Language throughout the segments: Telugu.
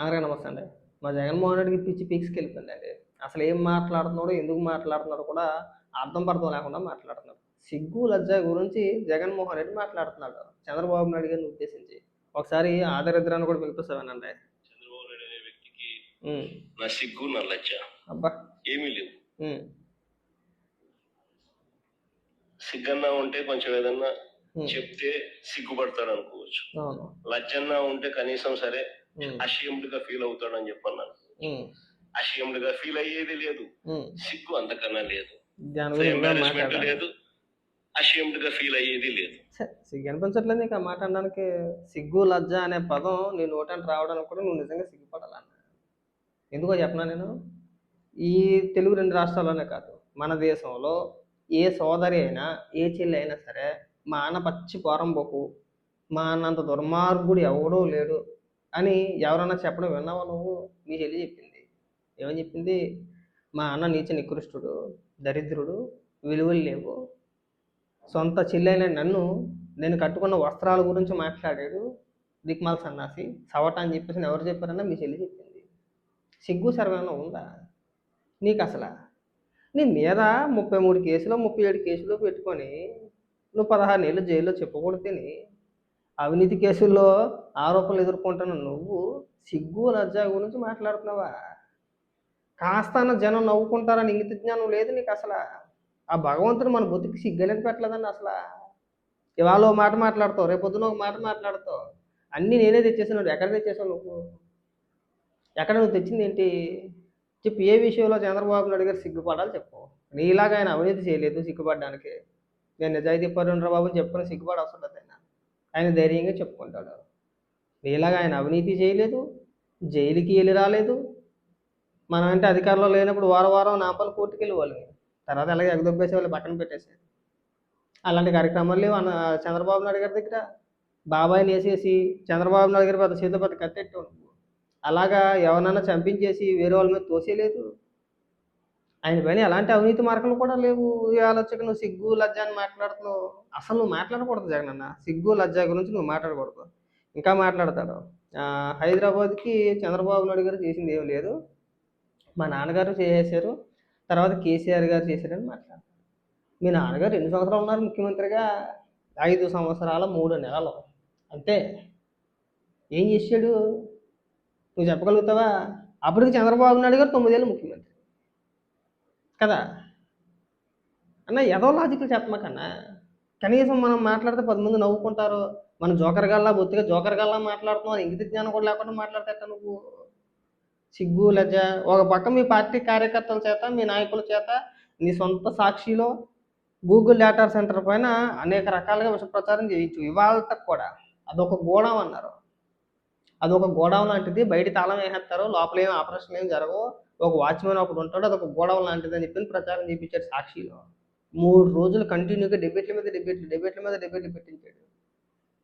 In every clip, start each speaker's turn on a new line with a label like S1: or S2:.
S1: అందరికీ నమస్తే అండి. మా జగన్మోహన్ రెడ్డికి పిచ్చి పీక్స్కి వెళ్ళిపోయిందండి అసలు ఏం మాట్లాడుతున్నాడో ఎందుకు మాట్లాడుతున్నాడో కూడా అర్థం పర్థం లేకుండా మాట్లాడుతున్నాడు. సిగ్గు లజ్జ గురించి జగన్మోహన్ రెడ్డి మాట్లాడుతున్నాడు. చంద్రబాబు నాయుడు గారిని ఉద్దేశించి. ఒకసారి ఆదరిద్రాన్ని కూడా పిలిపిస్తామేనండి
S2: చంద్రబాబు నాయుడు అనే వ్యక్తికి నా సిగ్గు నా లజ్జ
S1: అబ్బా.
S2: ఏమీ లేవు. సిగ్గన్నా ఉంటే కొంచెం ఏదన్నా చెప్తే సిగ్గుపడతాడు అనుకోవచ్చు లజ్జన్నా ఉంటే కనీసం సరే అషేమ్డ్గా ఫీల్ అవుతాడు అని చెప్పన్నాను. అషేమ్డ్గా ఫీల్ అయ్యేది లేదు. సిగ్గు అంతకన్నా లేదు.
S1: ఇంకా
S2: లేదు. అషేమ్డ్గా ఫీల్ అయ్యేది లేదు.
S1: సిగ్గు అనిపించట్లేదు నీకు ఆ మాట అనడానికి. సిగ్గు లజ్జ అనే పదం నీ నోటంట రావడానికి కూడా నువ్వు నిజంగా సిగ్గుపడాలన్న. ఎందుకో చెప్పనా నేను? ఈ తెలుగు రెండు రాష్ట్రాల్లోనే కాదు. మన దేశంలో ఏ సోదరి అయినా ఏ చెల్లి అయినా సరే మా అన్న పచ్చి పోరంబోకు మా అన్నంత దుర్మార్గుడు ఎవడూ లేడు. అని ఎవరన్నా చెప్పడం విన్నావా నువ్వు? నీ చెల్లి చెప్పింది. ఏమని చెప్పింది? మా అన్న నీచ నికృష్టుడు దరిద్రుడు విలువలు లేవు. సొంత చెల్లైన నన్ను నేను కట్టుకున్న వస్త్రాల గురించి మాట్లాడాడు దిక్మాల సన్నాసి. సవట అని చెప్పేసి ఎవరు చెప్పారన్నా మీ చెల్లి చెప్పింది. సిగ్గు సర్వేనా ఉందా? నీకు అసలు? నీ మీద ముప్పై మూడు కేసులు ముప్పై ఏడు కేసులు పెట్టుకొని నువ్వు పదహారు నెలలు జైల్లో చెప్పకూడదు తిని అవినీతి కేసుల్లో ఆరోపణలు ఎదుర్కొంటున్న నువ్వు సిగ్గు లజ్జ గురించి మాట్లాడుతున్నావా? కాస్తాన జనం నవ్వుకుంటారని ఇంగిత జ్ఞానం లేదు నీకు అసలు. ఆ భగవంతుడు మన బుద్ధికి సిగ్గనేది పెట్టలేదండి అసలు. ఇవాళ ఒక మాట మాట్లాడతావు రేపు పొద్దున ఒక మాట మాట్లాడతావు. అన్నీ నేనే తెచ్చేసాను ఎక్కడ తెచ్చేసావు నువ్వు? ఎక్కడ నువ్వు తెచ్చింది ఏంటి? చెప్పు ఏ విషయంలో చంద్రబాబు నాయుడు గారు సిగ్గుపడాలి చెప్పు. నీలాగా ఆయన అవినీతి చేయలేదు సిగ్గుపడడానికి. నేను నిజాయితీ పరుండ్రా బాబు అని చెప్పుకొని సిగ్గుపడ అవసరం ఆయన ధైర్యంగా చెప్పుకుంటాడు. ఇలాగ ఆయన అవినీతి చేయలేదు జైలుకి వెళ్ళి రాలేదు. మనం అంటే అధికారంలో లేనప్పుడు వారం వారం నాంపల్లి కోర్టుకి వెళ్ళి తర్వాత అలాగే ఎగదొబ్బేసి వాళ్ళు పక్కన పెట్టేసి అలాంటి కార్యక్రమాలు లేవు. అన్న చంద్రబాబు నాయుడు గారి దగ్గర బాబాయ్ని వేసేసి చంద్రబాబు నాయుడు గారి పెద్ద చేతిలో పెద్ద కత్తెట్టు అలాగా ఎవరినైనా చంపించేసి వేరే వాళ్ళ మీద తోసేయలేదు ఆయన పైన ఎలాంటి అవినీతి మార్కులు కూడా లేవు. ఇవాళ ఆలోచక నువ్వు సిగ్గు లజ్జ అని మాట్లాడుతున్నావు. అసలు నువ్వు మాట్లాడకూడదు జగన్ అన్న సిగ్గు లజ్జ గురించి నువ్వు మాట్లాడకూడదు. ఇంకా మాట్లాడతాడు. హైదరాబాద్కి చంద్రబాబు నాయుడు గారు చేసింది ఏం లేదు. మా నాన్నగారు చేసేసారు తర్వాత కేసీఆర్ గారు చేశారని మాట్లాడతారు మీ నాన్నగారు ఎన్ని సంవత్సరాలు ఉన్నారు ముఖ్యమంత్రిగా? ఐదు సంవత్సరాల మూడు నెలలు. అంతే. ఏం చేశాడు నువ్వు చెప్పగలుగుతావా? అప్పటికి చంద్రబాబు నాయుడు గారు తొమ్మిదేళ్ళు ముఖ్యమంత్రి. కదా? అన్న ఏదో లాజికల్ చెప్పమాకన్నా కనీసం మనం మాట్లాడితే పది మంది నవ్వుకుంటారు. మనం జోకర్ గల్లా బొత్తిగా జోకర్ గల్లా మాట్లాడుతున్నావు ఇంగిత జ్ఞానం కూడా లేకుండా మాట్లాడతా నువ్వు. సిగ్గు లజ్జ. ఒక పక్క మీ పార్టీ కార్యకర్తల చేత మీ నాయకుల చేత నీ సొంత సాక్షిలో గూగుల్ డేటా సెంటర్ పైన అనేక రకాలుగా విషప్రచారం ప్రచారం చేయొచ్చు ఇవాళ కూడా అదొక గోడం అన్నారు. అదొక గోడౌన్ లాంటిది. బయట తాళం వేసేస్తారు. లోపల ఏం ఆపరేషన్ ఏం జరగవు. ఒక వాచ్మెన్ ఒకడు ఉంటాడు అదొక గోడవ లాంటిది అని చెప్పి ప్రచారం చేయించాడు సాక్షిలో. మూడు రోజులు కంటిన్యూగా డిబేట్ల మీద డిబేట్లు డిబేట్ల మీద డిబేట్లు పెట్టించాడు.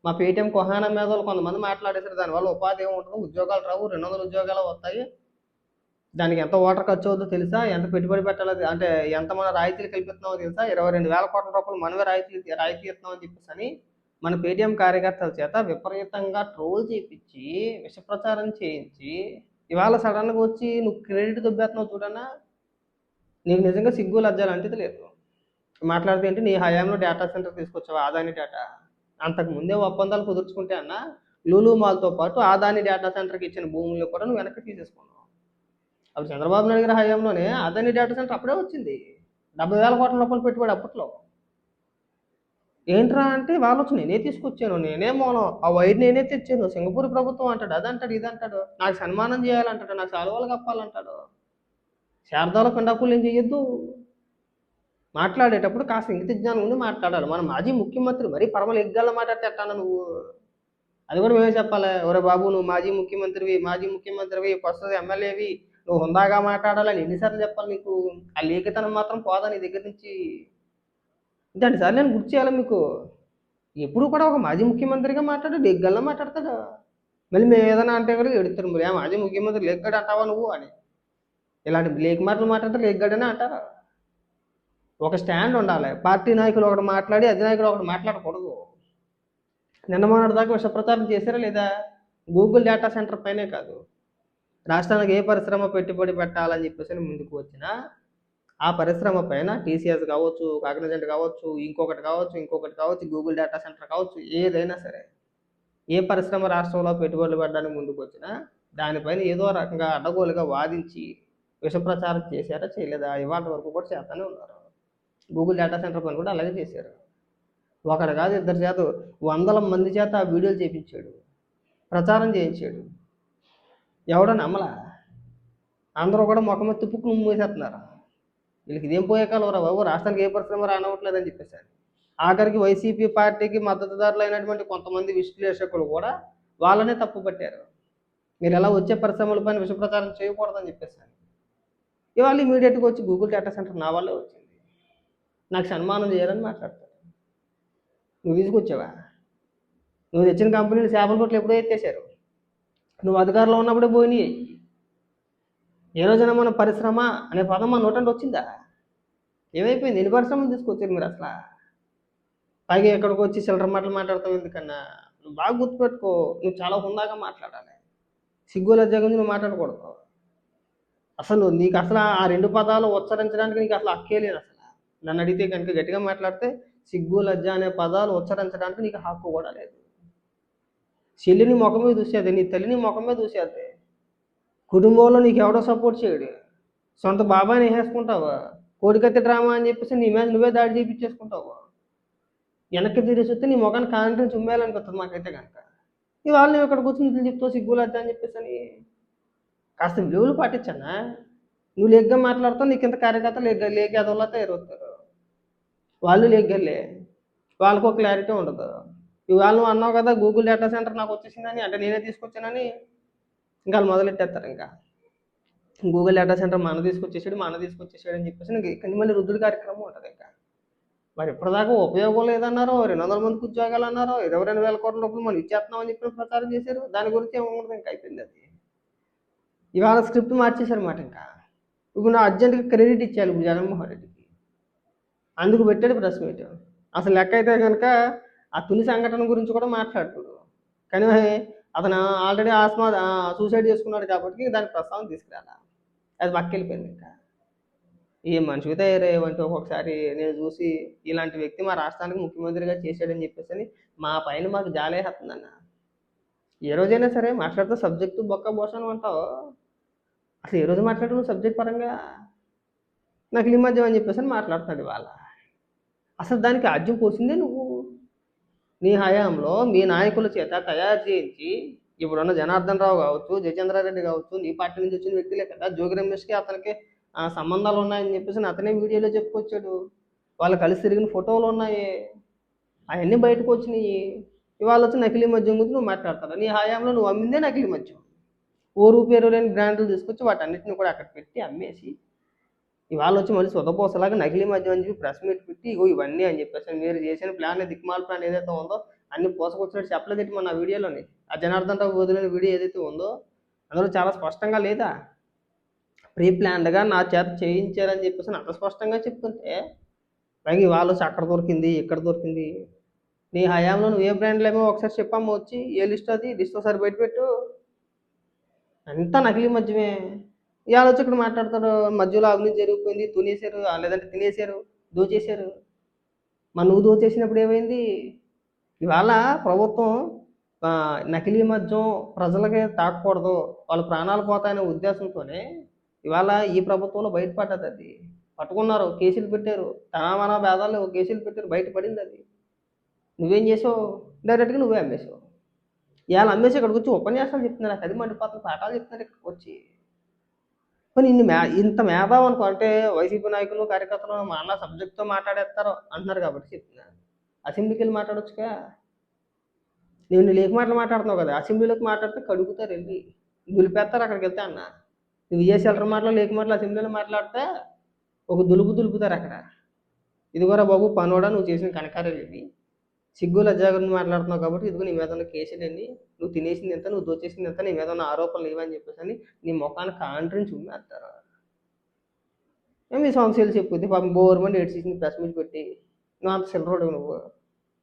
S1: మా పేటీఎం కొహానా మీద కొంతమంది మాట్లాడేసారు దానివల్ల ఉపాధి ఏమి ఉండదు ఉద్యోగాలు రావు రెండు వందల ఉద్యోగాలు వస్తాయి. దానికి ఎంత ఓటర్ ఖర్చు అవుతుందో తెలుసా? ఎంత పెట్టుబడి పెట్టాలో అంటే ఎంత మన రాయితీలు కల్పిస్తున్నామో తెలుసా? ఇరవై రెండు వేల కోట్ల రూపాయలు మనమే రాయితీ రాయితీ ఇస్తున్నామని చెప్పేసి అని మన పేటీఎం కార్యకర్తల చేత విపరీతంగా ట్రోల్ చేయించి విషప్రచారం చేయించి ఇవాళ సడన్గా వచ్చి నువ్వు క్రెడిట్ దొబ్బేస్తున్నావు చూడన్నా నీకు నిజంగా సిగ్గు లజ్జ లాంటిది లేదు. మాట్లాడితే ఏంటి నీ హయాంలో డేటా సెంటర్ తీసుకొచ్చావు ఆదాని డేటా అంతకు ముందే ఒప్పందాలు కుదుర్చుకుంటే అన్న లూలు మాల్తో పాటు ఆదాని డేటా సెంటర్కి ఇచ్చిన భూములు కూడా నువ్వు వెనక్కి తీసేసుకున్నావు. అప్పుడు చంద్రబాబు నాయుడు గారి హయాంలోనే ఆదాని డేటా సెంటర్ అప్పుడే వచ్చింది. డెబ్బై వేల కోట్ల రూపాయలు పెట్టుబడి అప్పట్లో. ఏంట్రా అంటే వాళ్ళు వచ్చి నేనే తీసుకొచ్చాను నేనే మోనం ఆ వైర్ నేనే తెచ్చాను సింగపూర్ ప్రభుత్వం అంటాడు అదంటాడు ఇదంటాడు నాకు సన్మానం చేయాలంటాడు నాకు సెలవులు కప్పాలంటాడు. శారదాల పిండాకులు ఏం చెయ్యొద్దు. మాట్లాడేటప్పుడు కాస్త ఇంగిత జ్ఞానం ఉండి మాట్లాడాలి. మన మాజీ ముఖ్యమంత్రి మరీ పరమలు ఎగ్గల్ల మాట్లాడితే ఎట్టాను నువ్వు? అది కూడా మేమే చెప్పాలి. ఒరే బాబు నువ్వు మాజీ ముఖ్యమంత్రివి మాజీ ముఖ్యమంత్రివి ప్రస్తుత ఎమ్మెల్యేవి నువ్వు హుందాగా మాట్లాడాలని ఎన్నిసార్లు చెప్పాలి నీకు? ఆ లేఖితనం మాత్రం పోదా నీ దగ్గర నుంచి? దాని సార్లు నేను గుర్తు చేయాలి మీకు? ఎప్పుడు కూడా ఒక మాజీ ముఖ్యమంత్రిగా మాట్లాడు లెగ్గల్లా మాట్లాడతాడు? మళ్ళీ మేము ఏదైనా అంటే కూడా ఎడుతారు మరి ఆ మాజీ ముఖ్యమంత్రి లెగ్గాడు అంటావా నువ్వు? అని. ఇలాంటి లేక్ మాటలు మాట్లాడితే లెగ్గాడని అంటారా? ఒక స్టాండ్ ఉండాలి. పార్టీ నాయకులు ఒకటి మాట్లాడి అధినాయకుడు ఒకటి మాట్లాడకూడదు. నిన్న మొన్నటిదాకా దాకా చేశారా లేదా? గూగుల్ డేటా సెంటర్ పైనే కాదు. రాష్ట్రానికి ఏ పరిశ్రమ పెట్టుబడి పెట్టాలని చెప్పేసి అని ముందుకు వచ్చినా ఆ పరిశ్రమ పైన టీసీఎస్ కావచ్చు కాగ్నజెంట్ కావచ్చు ఇంకొకటి కావచ్చు ఇంకొకటి కావచ్చు గూగుల్ డేటా సెంటర్ కావచ్చు ఏదైనా సరే. ఏ పరిశ్రమ రాష్ట్రంలో పెట్టుబడులు పెట్టడానికి ముందుకు వచ్చినా దానిపైన ఏదో రకంగా అడ్డగోలుగా వాదించి విషప్రచారం చేశారా చేయలేదా? ఇవాళ వరకు కూడా చేస్తూనే ఉన్నారు. గూగుల్ డేటా సెంటర్ పని కూడా అలాగే చేశారు. ఒకడు కాదు ఇద్దరు చేత వందల మంది చేత ఆ వీడియోలు చేయించాడు ప్రచారం చేయించాడు. ఎవడో నమ్మలా? అందరూ కూడా ముఖం తుప్పుకు తిప్పుకు మూసేస్తున్నారు. వీళ్ళకి ఇదేం పోయే కాలం బాబు? రాష్ట్రానికి ఏ పరిశ్రమ రానవట్లేదని చెప్పేశారు ఆఖరికి వైసీపీ పార్టీకి మద్దతుదారులు అయినటువంటి కొంతమంది విశ్లేషకులు కూడా వాళ్ళనే తప్పు పట్టారు. మీరు ఎలా వచ్చే పరిశ్రమల పైన విషప్రచారం చేయకూడదని చెప్పేసాను ఇవాళ ఇమీడియట్గా వచ్చి గూగుల్ డేటా సెంటర్ నా వల్లే వచ్చింది. నాకు సన్మానం చేయాలని మాట్లాడతారు. నువ్వు తీసుకొచ్చావా నువ్వు తెచ్చిన కంపెనీలు చేపల కొట్లు ఎప్పుడో ఎత్తేసారు నువ్వు అధికారంలో ఉన్నప్పుడే పోయినాయి. ఏ రోజైనా మన పరిశ్రమ అనే పదం మన నోటంటే వచ్చిందా? ఏమైపోయింది? ఎన్ని పరిశ్రమలు తీసుకొచ్చారు మీరు అసలు? పైగా ఎక్కడికి వచ్చి చిల్లర మాటలు మాట్లాడతావు ఎందుకన్నా? నువ్వు బాగా గుర్తుపెట్టుకో. నువ్వు చాలా హుందాగా మాట్లాడాలి. సిగ్గుల గురించి నువ్వు మాట్లాడకూడదు. అసలు నీకు అసలు ఆ రెండు పదాలు ఉచ్చరించడానికి నీకు అసలు హక్కే లేదు అసలు. నన్ను అడిగితే కనుక గట్టిగా మాట్లాడితే సిగ్గు లజ్జ అనే పదాలు ఉచ్చరించడానికి నీకు హక్కు కూడా లేదు. చెల్లిని ముఖం చూసేది నీ తల్లిని మొఖమే చూసేది. కుటుంబంలో నీకు ఎవడో సపోర్ట్ చేయడు. సొంత బాబాయ్ వేసేసుకుంటావా? కోడికత్తి డ్రామా అని చెప్పేసి నీ మీద నువ్వే దాడి చేయించేసుకుంటావు వెనక్కి తిరిగి వస్తే నీ ముఖాన్ని కాంట్రీ చుమ్మేయాలనిపిస్తుంది మాకైతే కనుక ఇవాళ నువ్వు ఇక్కడ కూర్చుని ఇట్లా చెప్తావు సిగ్గులద్దా అని చెప్పేసి అని కాస్త విలువలు పాటించానా? నువ్వు లేగ్గా మాట్లాడతావు నీకు ఇంత కార్యకర్తలు లేక లేక ఎదవలా తయారవుతారు. వాళ్ళు లేగ్గలే. వాళ్ళకు ఒక క్లారిటీ ఉండదు. ఇవాళ నువ్వు అన్నావు కదా గూగుల్ డేటా సెంటర్ నాకు వచ్చేసిందని అంటే నేనే తీసుకొచ్చానని. ఇంకా వాళ్ళు మొదలెట్టేస్తారు ఇంకా. గూగుల్ డేటా సెంటర్ మన తీసుకొచ్చేసాడు మన తీసుకొచ్చేసాడు అని చెప్పేసి ఇంకా ఇక్కడ మళ్ళీ వృద్ధుల కార్యక్రమం ఉంటుంది ఇంకా. మరి ఇప్పటిదాకా ఉపయోగం లేదన్నారో రెండు వందల మందికి ఉద్యోగాలు అన్నారో ఇరవై రెండు వేల కోట్ల రూపాయలు మనం ఇచ్చేస్తున్నామని చెప్పి ప్రచారం చేశారు. దాని గురించి ఏమవుతుంది ఇంకా అయిపోయింది అది. ఇవాళ స్క్రిప్ట్ మార్చేశారు అన్నమాట ఇంకా. ఇప్పుడు నా అర్జెంట్గా క్రెడిట్ ఇచ్చేయాలి ఇప్పుడు జగన్మోహన్ రెడ్డికి. అందుకు పెట్టాడు ప్రెస్ మీట్. అసలు లెక్క అయితే కనుక ఆ తుని సంఘటన గురించి కూడా మాట్లాడుతాడు కానీ అతను ఆల్రెడీ ఆస్మా సూసైడ్ చేసుకున్నాడు కాబట్టి దాని ప్రస్తావన తీసుకురాల? అది పక్కెళ్ళిపోయింది ఇంకా. ఏ మనిషికి తయారయ్యేవంటే ఒక్కొక్కసారి నేను చూసి ఇలాంటి వ్యక్తి మా రాష్ట్రానికి ముఖ్యమంత్రిగా చేశాడని చెప్పేసి అని మా పైన మాకు జాలేసేస్తుందన్న ఏ రోజైనా సరే మాట్లాడితే సబ్జెక్టు బొక్క భోషణం అంటావు. అసలు ఏ రోజు మాట్లాడు సబ్జెక్ట్ పరంగా? నాకు ఈ మధ్య అని చెప్పేసి అని మాట్లాడుతున్నాడు ఇవాళ. అసలు దానికి ఆజ్యం పోసిందే నువ్వు? నీ హయాంలో మీ నాయకుల చేత తయారు చేయించి ఇప్పుడున్న జనార్దన్ రావు కావచ్చు జయచంద్రారెడ్డి కావచ్చు నీ పార్టీ నుంచి వచ్చిన వ్యక్తులే కదా. జోగి రమేష్కి అతనికి సంబంధాలు ఉన్నాయని చెప్పేసి అతనే వీడియోలో చెప్పుకొచ్చాడు. వాళ్ళు కలిసి తిరిగిన ఫోటోలు ఉన్నాయి. అవన్నీ బయటకు వచ్చినాయి. ఇవాళ వచ్చి నకిలీ మద్యం గురించి నువ్వు మాట్లాడతావు? నీ హయాంలో నువ్వు అమ్మిందే నకిలీ మద్యం. ఓరు పేరు లేని బ్రాండ్లు తీసుకొచ్చి వాటన్నిటిని కూడా అక్కడ పెట్టి అమ్మేసి ఇవాళ వచ్చి మళ్ళీ సొదపోసలాగా నకిలీ మద్యం అని చెప్పి ప్రెస్ మీట్ పెట్టి ఇగో ఇవన్నీ అని చెప్పేసి మీరు చేసిన ప్లాన్ దిక్మాల ప్లాన్ ఏదైతే ఉందో అన్ని పోసకొచ్చినట్టు చెప్పలేదు మన వీడియోలోని? ఆ జనార్దన్ రావు వదిలిన వీడియో ఏదైతే ఉందో అందులో చాలా స్పష్టంగా లేదా? ప్రీ ప్లాన్డ్గా నా చేత చేయించారని చెప్పేసి అంత స్పష్టంగా చెప్తుంటే పైగా ఇవాళ వచ్చి అక్కడ దొరికింది ఇక్కడ దొరికింది. నీ హయాంలో నువ్వు ఏ బ్రాండ్లు ఏమో ఒకసారి చెప్పాము వచ్చి ఏ లిస్ట్ అది? లిస్ట్ ఒకసారి బయటపెట్టు అంతా నకిలీ మద్యమే. ఇవాళ వచ్చి ఇక్కడ మాట్లాడతారు మధ్యలో అవినీతి జరిగిపోయింది తునేశారు లేదంటే తినేశారు దోచేశారు. మరి నువ్వు దోచేసినప్పుడు ఏమైంది? ఇవాళ ప్రభుత్వం నకిలీ మద్యం ప్రజలకే తాకూడదు వాళ్ళ ప్రాణాలు పోతాయనే ఉద్దేశంతోనే ఇవాళ ఈ ప్రభుత్వంలో బయటపడ్డది అది. పట్టుకున్నారు కేసులు పెట్టారు. తనమన భేదాలు కేసులు పెట్టారు బయటపడింది అది. నువ్వేం చేసావు? డైరెక్ట్గా నువ్వే అమ్మేసావు. ఇవాళ అమ్మేసి ఇక్కడికి వచ్చి ఉపన్యాసాలు చెప్తున్నారు అది మండిపోతుంది పాఠాలు చెప్తున్నారు ఇక్కడికి వచ్చి. మరి ఇన్ని మే ఇంత మేధావు అనుకో అంటే వైసీపీ నాయకులు కార్యకర్తలు మళ్ళా సబ్జెక్ట్తో మాట్లాడేస్తారు అంటున్నారు కాబట్టి చెప్తున్నా అసెంబ్లీకి వెళ్ళి మాట్లాడొచ్చుగా? నేను లేక మాటలు మాట్లాడుతున్నావు కదా అసెంబ్లీలోకి మాట్లాడితే కడుగుతారు వెళ్ళి. దులిపేస్తారు అక్కడికి వెళ్తే అన్న. నువ్వు ఏ మాటలు లేక మాటలు అసెంబ్లీలో మాట్లాడితే ఒక దులుపు దులుపుతారు అక్కడ. ఇదిగోరా బాబు పనోడా నువ్వు చేసిన కనకారాలు ఇవి సిగ్గు లజ్జా మాట్లాడుతున్నావు కాబట్టి ఇదిగో నీ మీద ఉన్న కేసులు నువ్వు తినేసింది ఎంత? నువ్వు దోచేసింది ఎంత? నీ మీద ఉన్న ఆరోపణలు ఇవని చెప్పేసి అని నీ ముఖాన్ని కాంట్రిని మేము ఏమి సమస్యలు చెప్పుద్ది పాపం బోర్ మంది ఏడ్చేసింది ప్రెస్ మీట్ పెట్టి. నువ్వు అంత సిల్లరోడు నువ్వు.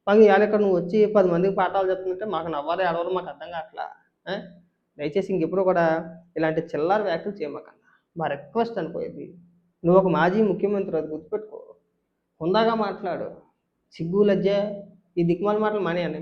S1: పని ఇవాళ ఇక్కడ నువ్వు వచ్చి పది మందికి పాఠాలు చెప్తుంటే మాకు నవ్వాలి ఆడవాలి మాకు అర్థం కావట్లా? దయచేసి ఇంకెప్పుడు కూడా ఇలాంటి చిల్లర వ్యాఖ్యలు చేయమాకన్నా మా రిక్వెస్ట్ అనుకోయేది నువ్వు ఒక మాజీ ముఖ్యమంత్రి అది గుర్తుపెట్టుకో. హుందాగా మాట్లాడు. సిగ్గు లజ్జ ఈ దిక్కుమాల మాటలు మానే అన్న